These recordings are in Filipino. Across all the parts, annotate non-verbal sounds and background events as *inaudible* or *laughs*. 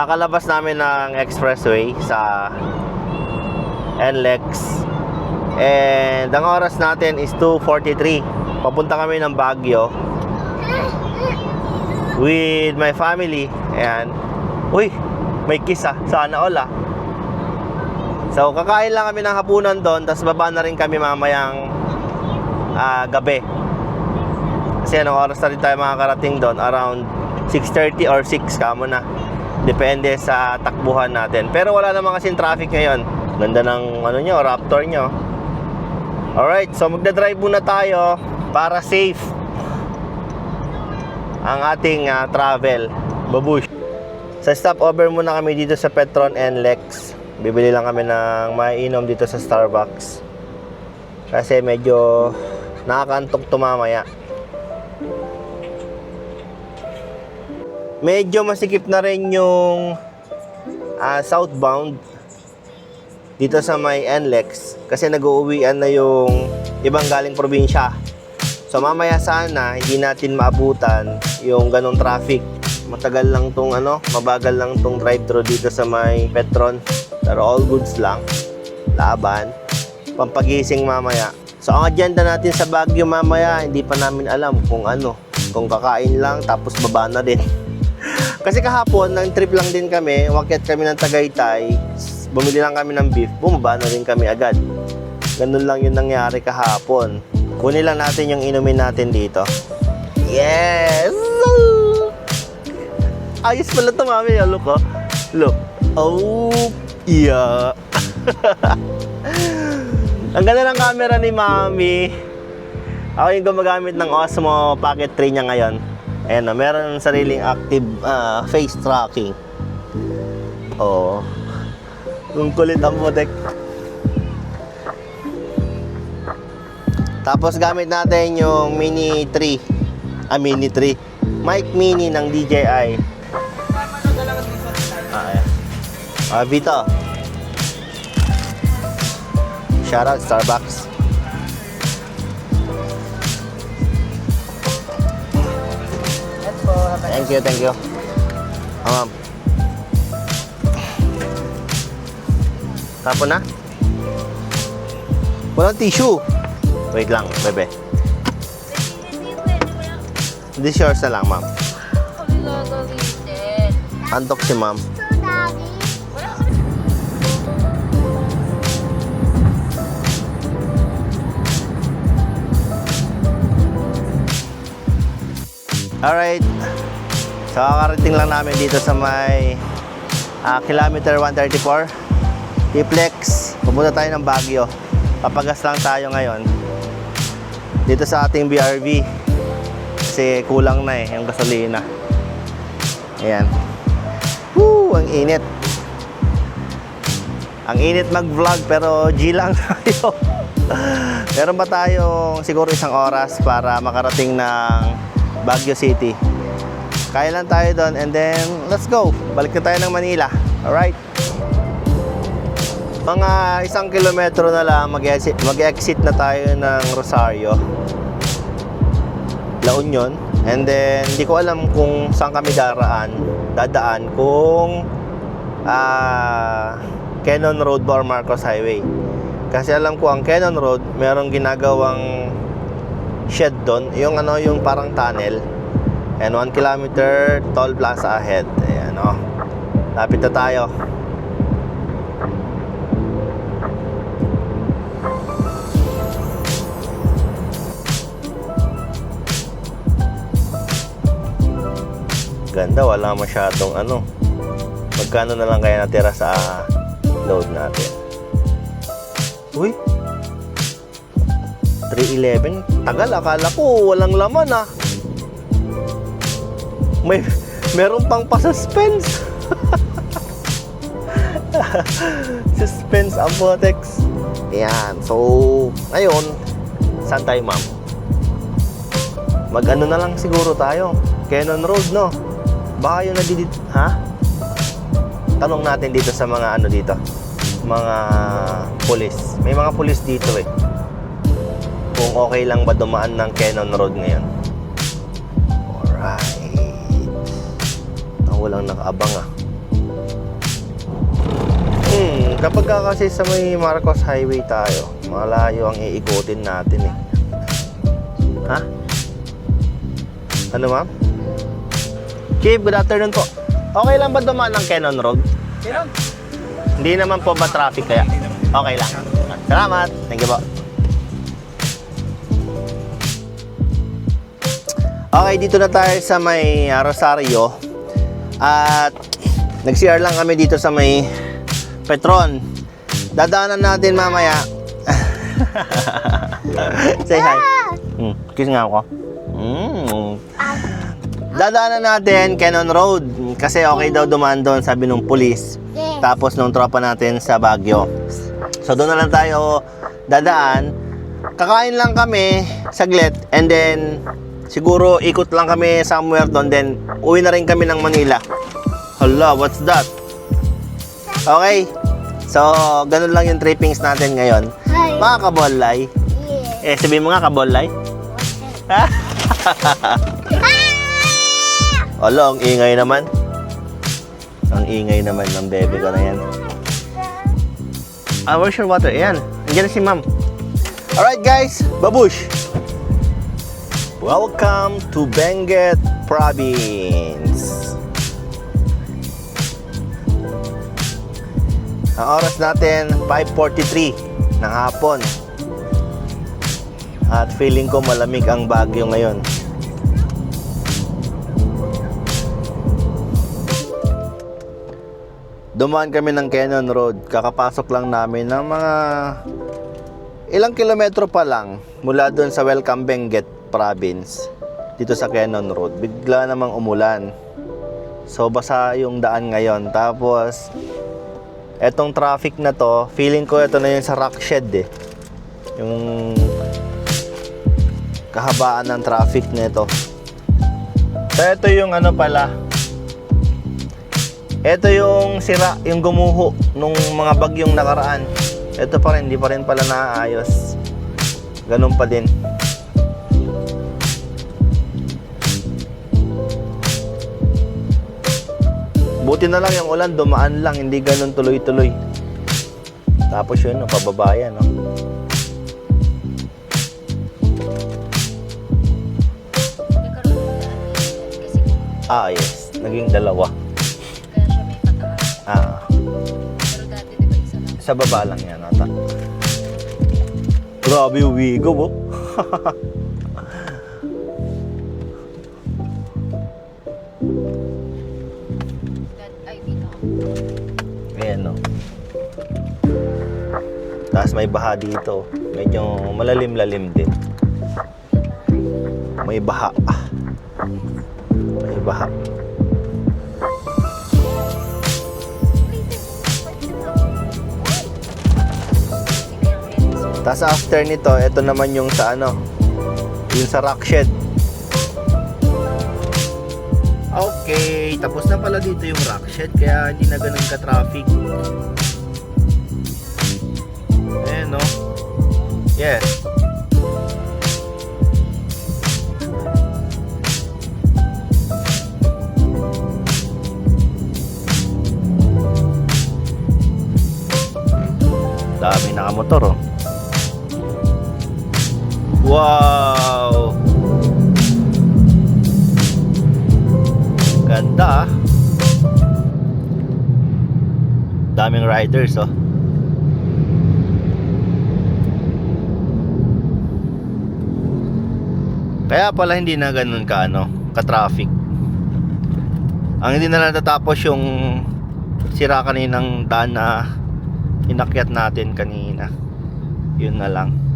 Kakalabas namin ng expressway sa NLEX. And ang oras natin is 2.43. Papunta kami ng Baguio with my family. Ayan. Uy, may kiss ah. Sana all ah. So, kakain lang kami ng hapunan doon, tapos baba na rin kami mamayang ah, gabi. Kasi anong oras na rin tayo makakarating doon? Around 6.30 or 6 kamo na. Depende sa takbuhan natin. Pero wala naman kasing traffic ngayon. Ganda ng ano nyo, Raptor nyo. Alright, so magdadrive muna tayo para safe ang ating ah, travel. Babush. Sa stopover muna kami dito sa Petron and Lex. Bibili lang kami ng maiinom dito sa Starbucks. Kasi medyo nakakantok tumamaya. Medyo masikip na rin yung ah, southbound dito sa may NLEX kasi nag-uuwian na yung ibang galing probinsya. So mamaya sana hindi natin maabutan yung ganong traffic. Matagal lang tong ano, mabagal lang tong drive-thru dito sa may Petron. Pero all goods lang. Laban. Pampagising mamaya. So ang agenda natin sa Baguio mamaya, hindi pa namin alam kung ano. Kung kakain lang tapos baba na din. Kasi kahapon, nang trip lang din kami, umakyat kami ng Tagaytay, bumili lang kami ng beef, bumaba na rin kami agad. Ganun lang yung nangyari kahapon. Kunin lang natin yung inumin natin dito. Yes! Ayos pala ito, mami. Oh, Look, oh. Look. Oh, yeah. *laughs* Ang ganda ng camera ni mami. Ako yung gumagamit ng Osmo Pocket 3 niya ngayon. Ayan na, meron ng sariling active ah, face tracking. Oo. Yung kulit ang modek. Tapos gamit natin yung Mini 3. Ah, Mini 3. Mic Mini ng DJI. Ah, ayan. Ah, Vito. Shoutout Starbucks. Thank you, thank you. Ma'am. Tapon na? Walang tissue. Wait lang, bebe. This yours na lang, ma'am. Antok si ma'am. Alright. So, kakarating lang namin dito sa may ah, kilometer 134. T-Flex. Pupunta tayo ng Baguio. Papagas lang tayo ngayon. Dito sa ating BRV. Kasi kulang na eh, yung gasolina. Ayan. Woo! Ang init. Ang init mag-vlog pero G lang *laughs* tayo. Meron ba tayong siguro isang oras para makarating ng Baguio City? Kaya lang tayo doon and then let's go. Balik na tayo ng Manila. Alright? Mga isang kilometro na lang mag-exit, mag-exit na tayo ng Rosario. La Union. And then, hindi ko alam kung saan kami daraan, dadaan, kung ah Cannon Road ba or Marcos Highway. Kasi alam ko ang Cannon Road, merong ginagawang shed doon, yung ano, yung parang tunnel. And 1 kilometer toll plaza ahead. Ayan, oh. Lapit na tayo. Ganda, wala masyadong ano. Magkano na lang kaya natira sa load natin? Uy! 311? Tagal, akala ko walang laman ah. May, meron pang pa-suspense. *laughs* Suspense ang Botex. Yan. So, ngayon, saan tayo ma'am? Mag-ano na lang siguro tayo. Cannon Road, no? Baka yung nadidit... Ha? Tanong natin dito sa mga ano dito. Mga pulis. May mga pulis dito eh. Kung okay lang ba dumaan ng Cannon Road ngayon. Walang nakaabang ah. Kapag ka kasi sa may Marcos Highway tayo, malayo ang iikutin natin eh. Ha? Ano ma'am? Chief, good afternoon po. Okay lang ba dumaan ng Cannon Road? Meron. Hindi naman po ba traffic kaya? Okay lang. Salamat. Thank you po. Okay, dito na tayo sa may Rosario. At nag-CR lang kami dito sa may Petron. Dadaanan natin mamaya. *laughs* Say hi. Hmm, kiss nga ako. Mm. Dadaanan natin Cannon Road kasi okay daw dumaan doon sabi nung pulis. Tapos nung tropa natin sa Baguio. So doon na lang tayo dadaan. Kakain lang kami saglit and then siguro ikot lang kami somewhere doon then uwi na rin kami ng Manila. Hala, what's that? Okay. So, ganun lang yung trippings natin ngayon. Hi. Mga kabolay. Yeah. Eh, sabihin mo nga kabolay. *laughs* Hala, ang ingay naman. Ang ingay naman ng bebe ko na yan. Ah, where's your water? Ayan. Andiyan na si ma'am. Alright guys, babush! Welcome to Benguet Province. Ang oras natin, 5.43 ng hapon. At feeling ko malamig ang Baguio ngayon. Dumaan kami ng Cannon Road. Kakapasok lang namin ng mga ilang kilometro pa lang mula doon sa Welcome Benguet Province dito sa Cannon Road. Bigla namang umulan. So basa yung daan ngayon. Tapos etong traffic na to, feeling ko ito na yung sa rock shed eh. Yung kahabaan ng traffic nito. So ito yung ano pala, ito yung sira, yung gumuho nung mga bagyong nakaraan. Ito pa rin, hindi pa rin pala naayos. Ganun pa din. Buti na lang yung ulan, dumaan lang, hindi ganun tuloy-tuloy. Tapos yun, no, pababa yan, no? Ah, yes. Naging dalawa. kaya siya may pataas. Ah, sa baba lang yan, ata. Grabe yung wigo, bo. *laughs* Tapos may baha dito. Medyo malalim-lalim din. May baha. May baha. Tapos after nito, ito naman yung sa ano, yung sa rock shed. Okay, tapos na pala dito yung rock shed kaya hindi na ganun ka-traffic. Ayan, no? Yes. Dami nakamotor, oh. Wow! Ganda, ah. Daming riders, oh. Kaya pala hindi na ganun ka ano, ka-traffic. Ang hindi na natatapos yung sira kaninang daan na inakyat natin kanina. Yun na lang.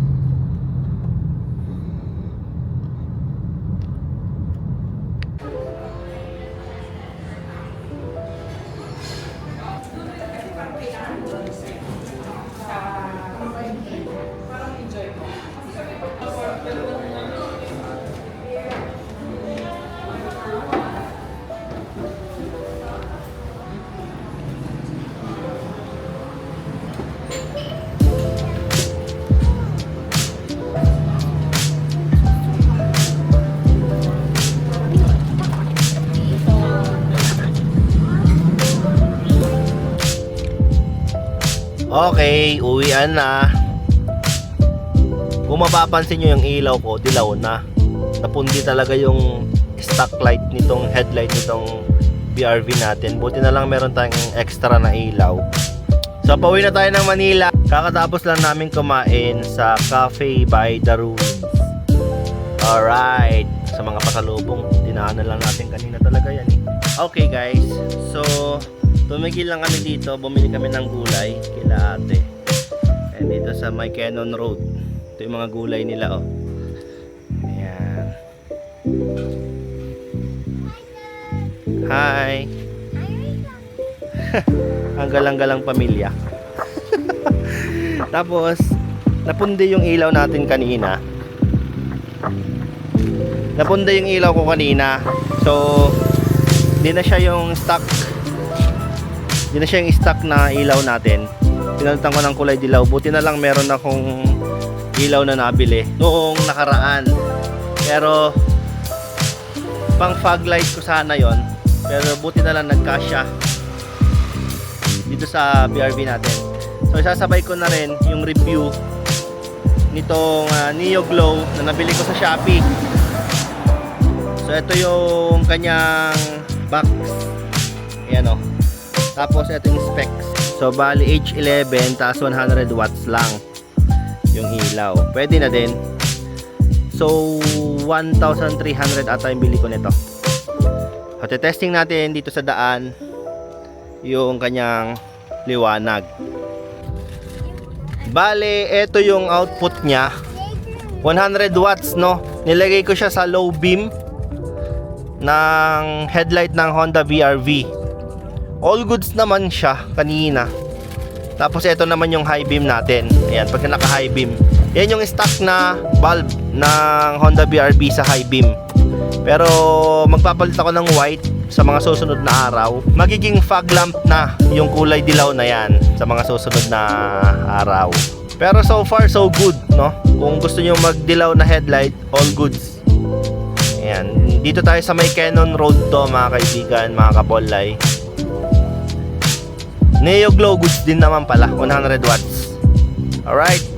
Okay, uwian na. Kung mapapansin nyo yung ilaw ko, dilaw na. Napundi talaga yung stock light nitong headlight nitong BRV natin. Buti na lang meron tayong extra na ilaw. So, pauwi na tayo ng Manila. Kakatapos lang namin kumain sa Cafe by the Ruins. Alright. Sa mga pasalubong, dinaanan lang natin kanina talaga yan eh. Okay guys, so tumigil lang kami dito. Bumili kami ng gulay kila ate. And dito sa may Cannon Road. Ito yung mga gulay nila oh. Ayan. Hi. *laughs* Ang galang-galang pamilya. *laughs* Tapos, napundi yung ilaw natin kanina. Napundi yung ilaw ko kanina. So, di na siya yung stock. Di na siya yung stock na ilaw natin. Pinalitan ko ng kulay dilaw. Buti na lang meron akong ilaw na nabili noong nakaraan. Pero, pang fog light ko sana yon Pero buti na lang nagkasya dito sa BRV natin. So sasabay ko na rin yung review nitong ah, Neo Glow na nabili ko sa Shopee. So ito yung kanyang box. Ayan o. Tapos ito yung specs. So bali H11 taas 100 watts lang yung ilaw. Pwede na din. So 1,300 ata yung bili ko nito. So testing natin dito sa daan yung kanyang liwanag. Bale, ito yung output niya. 100 watts, no? Nilagay ko siya sa low beam ng headlight ng Honda BRV. All goods naman siya kanina. Tapos ito naman yung high beam natin. Ayan, pagka naka high beam. Yan yung stock na bulb ng Honda BRV sa high beam. Pero magpapalit ako ng white sa mga susunod na araw. Magiging fog lamp na yung kulay dilaw na yan sa mga susunod na araw. Pero so far so good, no? Kung gusto niyo magdilaw na headlight, all goods. Ayan. Dito tayo sa may Canon Road to mga kaibigan, mga kabolay. Neo Glow goods din naman pala, 100 watts. Alright.